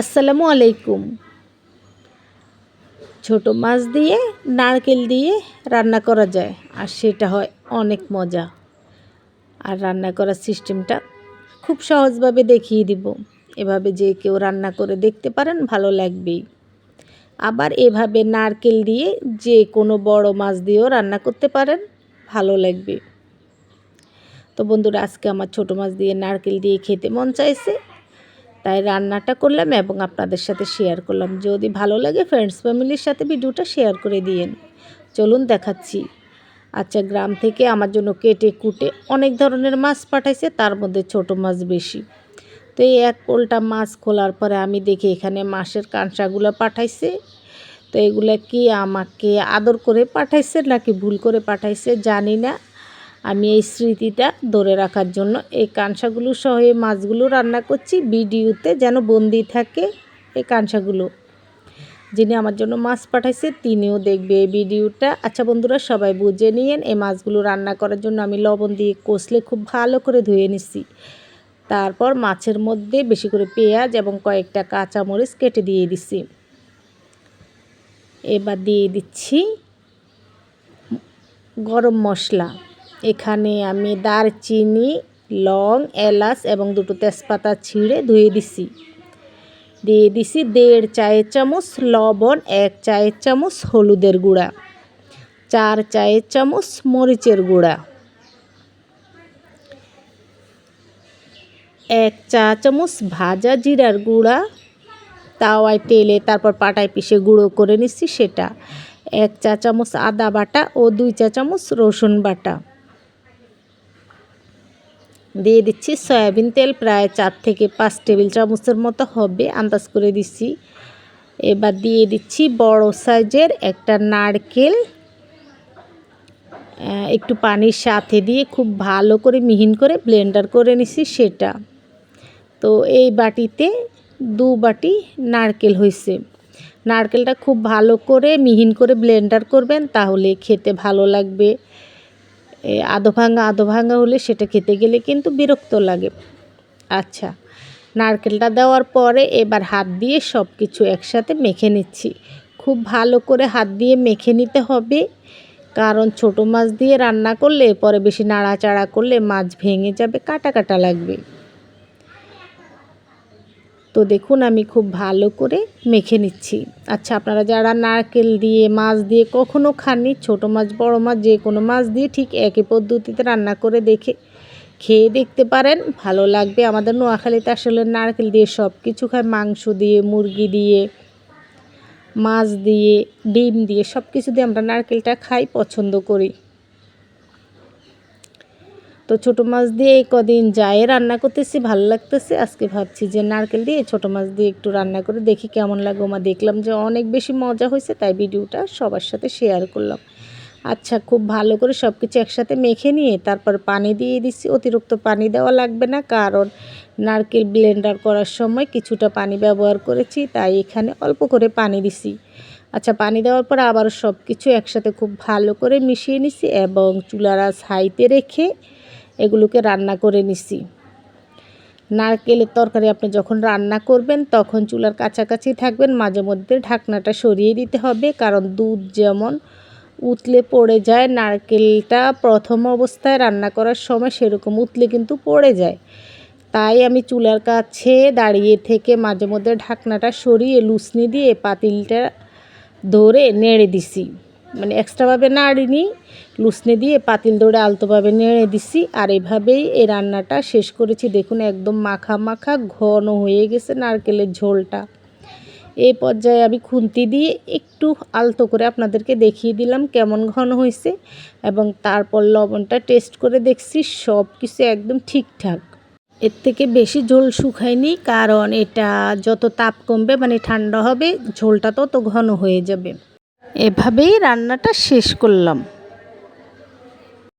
আসসালামু আলাইকুম। ছোট মাছ দিয়ে, নারকেল দিয়ে রান্না করা যায়, আর সেটা হয় অনেক মজা। আর রান্না করার সিস্টেমটা খুব সহজভাবে দেখিয়ে দিব। এভাবে যে কেউ রান্না করে দেখতে পারেন, ভালো লাগবেই। আবার এভাবে নারকেল দিয়ে যে কোনো বড় মাছ দিয়েও রান্না করতে পারেন, ভালো লাগবে। তো বন্ধুরা, আজকে আমার ছোট মাছ দিয়ে নারকেল দিয়ে খেতে মন চাইছে। তাই রান্নাটা করলাম এবং আপনাদের সাথে শেয়ার করলাম। যদি ভালো লাগে ফ্রেন্ডস ফ্যামিলির সাথে ভিডিওটা শেয়ার করে দিয়েন। চলুন দেখাচ্ছি। আচ্ছা গ্রাম থেকে আমার জন্য কেটে কুটে অনেক ধরনের মাছ পাঠাইছে, তার মধ্যে ছোট মাছ বেশি। তো এই এক পোলটা মাছ খোলার পরে আমি দেখি এখানে মাছের কাঁসাগুলো পাঠাইছে। তো এগুলা কি আমাকে আদর করে পাঠাইছে নাকি ভুল করে পাঠাইছে জানি না। আমি এই স্মৃতিটা ধরে রাখার জন্য এই কাঁসাগুলো সহ এই মাছগুলো রান্না করছি ভিডিওতে যেন বন্দি থাকে এই কাঁসাগুলো। যিনি আমার জন্য মাছ পাঠাইছে তিনিও দেখবে এই ভিডিওটা। আচ্ছা বন্ধুরা, সবাই বুঝে নিয়েন, এই মাছগুলো রান্না করার জন্য আমি লবণ দিয়ে কষলে খুব ভালো করে ধুয়ে নিছি। তারপর মাছের মধ্যে বেশি করে পেঁয়াজ এবং কয়েকটা কাঁচামরিচ কেটে দিয়ে দিছি। এবার দিয়ে দিচ্ছি গরম মশলা। এখানে আমি দারচিনি, লং, এলাচ এবং দুটো তেজপাতা ছিঁড়ে ধুয়ে দিছি। দিয়ে দিছি দেড় চায়ের চামচ লবণ, এক চায়ের চামচ হলুদের গুঁড়া, চার চায়ের চামচ মরিচের গুঁড়া, এক চা চামচ ভাজা জিরার গুঁড়া, তাওয়ায় তেলে তারপর পাটায় পিষে গুঁড়ো করে নিচ্ছি সেটা, এক চা চামচ আদা বাটা ও দুই চা চামচ রসুন বাটা। দিয়ে দিচ্ছি সয়াবিন তেল, প্রায় চার থেকে পাঁচ টেবিল চামচের মতো হবে, আন্দাজ করে দিচ্ছি। এবার দিয়ে দিচ্ছি বড় সাইজের একটা নারকেল। একটু পানির সাথে দিয়ে খুব ভালো করে মিহিন করে ব্লেন্ডার করে নিছি সেটা। তো এই বাটিতে দু বাটি নারকেল হয়েছে। নারকেলটা খুব ভালো করে মিহিন করে ব্লেন্ডার করবেন, তাহলে খেতে ভালো লাগবে। আধো ভাঙা আধো ভাঙা হলে সেটা খেতে গেলে কিন্তু বিরক্ত লাগে। আচ্ছা নারকেলটা দেওয়ার পরে এবার হাত দিয়ে সব কিছু একসাথে মেখে নিচ্ছি। খুব ভালো করে হাত দিয়ে মেখে নিতে হবে, কারণ ছোট মাছ দিয়ে রান্না করলে, পরে বেশি নাড়াচাড়া করলে মাছ ভেঙে যাবে, কাটা কাটা লাগবে। তো দেখুন আমি খুব ভালো করে মেখে নিচ্ছি। আচ্ছা আপনারা যারা নারকেল দিয়ে, মাছ দিয়ে কখনও খাননি, ছোট মাছ, বড় মাছ, যে কোনো মাছ দিয়ে ঠিক একই পদ্ধতিতে রান্না করে দেখে খেয়ে দেখতে পারেন। ভালো লাগবে। আমাদের নোয়াখালীতে আসলে নারকেল দিয়ে সব কিছু খায়। মাংস দিয়ে, মুরগি দিয়ে, মাছ দিয়ে, ডিম দিয়ে সব কিছু দিয়ে আমরা নারকেলটা খাই, পছন্দ করি। তো ছোটো মাছ দিয়ে এই কদিন যায় রান্না করতেছি, ভালো লাগতেছে। আজকে ভাবছি যে নারকেল দিয়ে ছোটো মাছ দিয়ে একটু রান্না করে দেখি কেমন লাগে। মা দেখলাম যে অনেক বেশি মজা হয়েছে, তাই ভিডিওটা সবার সাথে শেয়ার করলাম। আচ্ছা খুব ভালো করে সব কিছু একসাথে মেখে নিয়ে তারপর পানি দিয়ে দিচ্ছি অতিরিক্ত পানি দেওয়া লাগবে না, কারণ নারকেল ব্লেন্ডার করার সময় কিছুটা পানি ব্যবহার করেছি, তাই এখানে অল্প করে পানি দিছি। আচ্ছা পানি দেওয়ার পর আবার সব কিছু একসাথে খুব ভালো করে মিশিয়ে নিছি এবং চুলারা ছাইতে রেখে এগুলোকে রান্না করে নিছি। নারকেলের তরকারি আপনি যখন রান্না করবেন, তখন চুলার কাছাকাছি থাকবেন, মাঝে মধ্যে ঢাকনাটা সরিয়ে দিতে হবে, কারণ দুধ যেমন উতলে পড়ে যায়, নারকেলটা প্রথম অবস্থায় রান্না করার সময় সেরকম উতলে কিন্তু পড়ে যায়। তাই আমি চুলার কাছে দাঁড়িয়ে থেকে মাঝে মধ্যে ঢাকনাটা সরিয়ে লুসনি দিয়ে পাতিলটা ধরে নেড়ে দিছি। মানে এক্সট্রাভাবে নাড়িনি লুসনে দিয়ে পাতিল দৌড়ে আলতোভাবে নেড়ে দিছি, আর এভাবেই এই রান্নাটা শেষ করেছি। দেখুন, একদম মাখা মাখা ঘন হয়ে গেছে নারকেলের ঝোলটা। এই পর্যায়ে আমি খুন্তি দিয়ে একটু আলতো করে আপনাদেরকে দেখিয়ে দিলাম কেমন ঘন হয়েছে এবং তারপর লবণটা টেস্ট করে দেখছি সব কিছু একদম ঠিকঠাক। এর থেকে বেশি ঝোল শুকায়নি, কারণ এটা যত তাপ কমবে মানে ঠান্ডা হবে, ঝোলটা তত ঘন হয়ে যাবে। এভাবেই রান্নাটা শেষ করলাম।